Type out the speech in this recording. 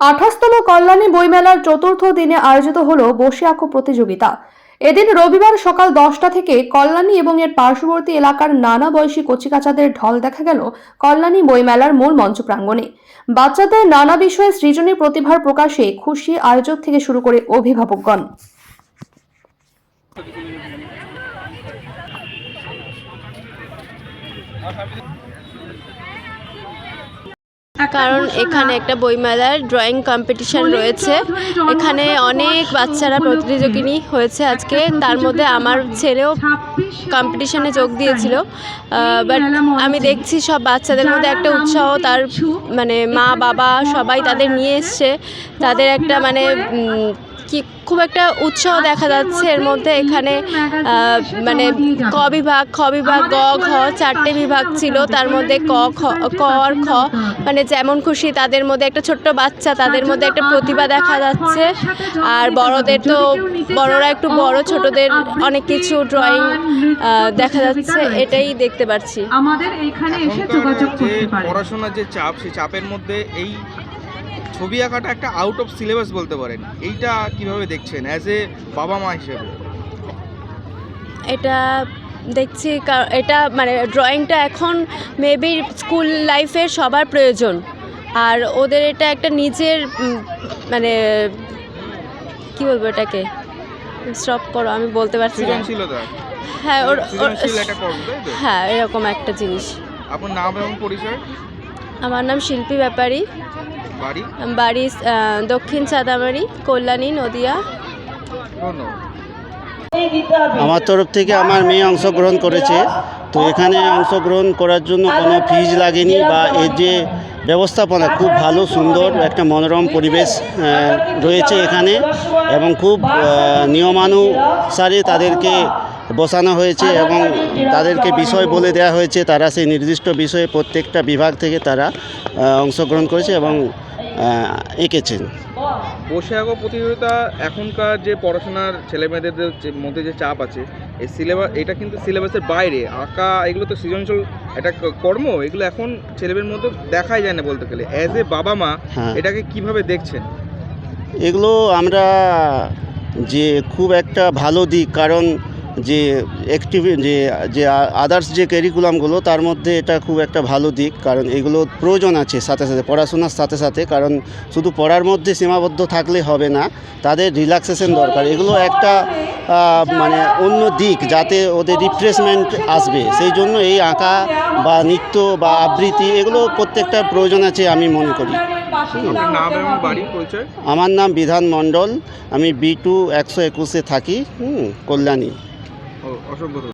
আঠাশতম কল্যাণী বইমেলার চতুর্থ দিনে আয়োজিত হল বসে আঁকো প্রতিযোগিতা। এদিন রবিবার সকাল দশটা থেকে কল্যাণী এবং এর পার্শ্ববর্তী এলাকার নানা বয়সী কচিকাচাদের ঢল দেখা গেল কল্যাণী বইমেলার মূল মঞ্চ প্রাঙ্গণে বাচ্চাদের নানা বিষয়ে সৃজনী প্রতিভার প্রকাশে খুশি আয়োজক থেকে শুরু করে অভিভাবকগণ। কারণ এখানে একটা বইমেলার ড্রয়িং কম্পিটিশন রয়েছে। এখানে অনেক বাচ্চারা প্রতিযোগিনী হয়েছে আজকে। তার মধ্যে আমার ছেলেও কম্পিটিশনে যোগ দিয়েছিল। বাট আমি দেখছি সব বাচ্চাদের মধ্যে একটা উৎসাহ তার মানে মা বাবা সবাই তাদের নিয়ে এসছে। তাদের একটা মানে কি খুব একটা উৎসাহ দেখা যাচ্ছে এর মধ্যে এখানে মানে ক বিভাগ খ বিভাগ গ ঘ চারটে বিভাগ ছিল। তার মধ্যে ক খ ক আর খ মানে যেমন খুশি তাদের মধ্যে একটা ছোট্ট বাচ্চা তাদের মধ্যে একটা প্রতিভা দেখা যাচ্ছে। আর বড়দের তো বড়রা একটু বড় ছোটদের অনেক কিছু ড্রয়িং দেখা যাচ্ছে এটাই দেখতে পাচ্ছি। আমাদের এখানে এসে যোগাযোগ করতে পারে। পড়াশোনার যে চাপ সেই চাপের মধ্যে এই ছবি আঁকাটা একটা আউট অফ সিলেবাস বলতে পারেন। এইটা কীভাবে দেখছেন? অ্যাজ এ বাবা মা হিসেবে। এটা দেখছি এটা মানে ড্রয়িংটা এখন মেবি স্কুল লাইফের সবার প্রয়োজন। আর ওদের এটা একটা নিজের মানে কি বলব এটাকে? স্টপ করো আমি বলতে পারছি না। হ্যাঁ ওর হ্যাঁ এরকম একটা জিনিস। আপনার নাম এবং পরিচয়? আমার নাম শিল্পী ব্যাপারী। বাড়ি? বাড়ি দক্ষিণ চাঁদামারি কল্যাণী নদিয়া। আমার তরফ থেকে আমার মেয়ে অংশগ্রহণ করেছে। তো এখানে অংশগ্রহণ করার জন্য কোনো ফিজ লাগেনি বা এর যে ব্যবস্থাপনা খুব ভালো সুন্দর একটা মনোরম পরিবেশ রয়েছে এখানে এবং খুব নিয়মানুসারে তাদেরকে বসানো হয়েছে এবং তাদেরকে বিষয় বলে দেওয়া হয়েছে। তারা সেই নির্দিষ্ট বিষয়ে প্রত্যেকটা বিভাগ থেকে তারা অংশগ্রহণ করেছে এবং এঁকেছেন। বসে আঁকো প্রতিযোগিতা এখনকার যে পড়াশোনার ছেলেমেয়েদের মধ্যে যে চাপ আছে এই সিলেবাস এটা কিন্তু সিলেবাসের বাইরে। আঁকা এগুলো তো সৃজনশীল একটা কর্ম এগুলো এখন ছেলেমেয়ের মধ্যে দেখাই যায় না বলতে গেলে। অ্যাজ এ বাবা মা হ্যাঁ। এটাকে কীভাবে দেখছেন? এগুলো আমরা যে খুব একটা ভালো দিক কারণ যে অ্যাক্টিভ যে যে আদার্স যে ক্যারিকুলামগুলো তার মধ্যে এটা খুব একটা ভালো দিক। কারণ এগুলো প্রয়োজন আছে সাথে সাথে পড়াশোনার সাথে সাথে। কারণ শুধু পড়ার মধ্যে সীমাবদ্ধ থাকলে হবে না তাদের রিল্যাক্সেশন দরকার। এগুলো একটা মানে অন্য দিক যাতে ওদের রিফ্রেশমেন্ট আসবে। সেই জন্য এই আঁকা বা নৃত্য বা আবৃত্তি এগুলো প্রত্যেকটা প্রয়োজন আছে আমি মনে করি। আমার নাম বিধান মণ্ডল। আমি বি টু একশো একুশে থাকি হুম কল্যাণী। অসংখ্য ধন্যবাদ।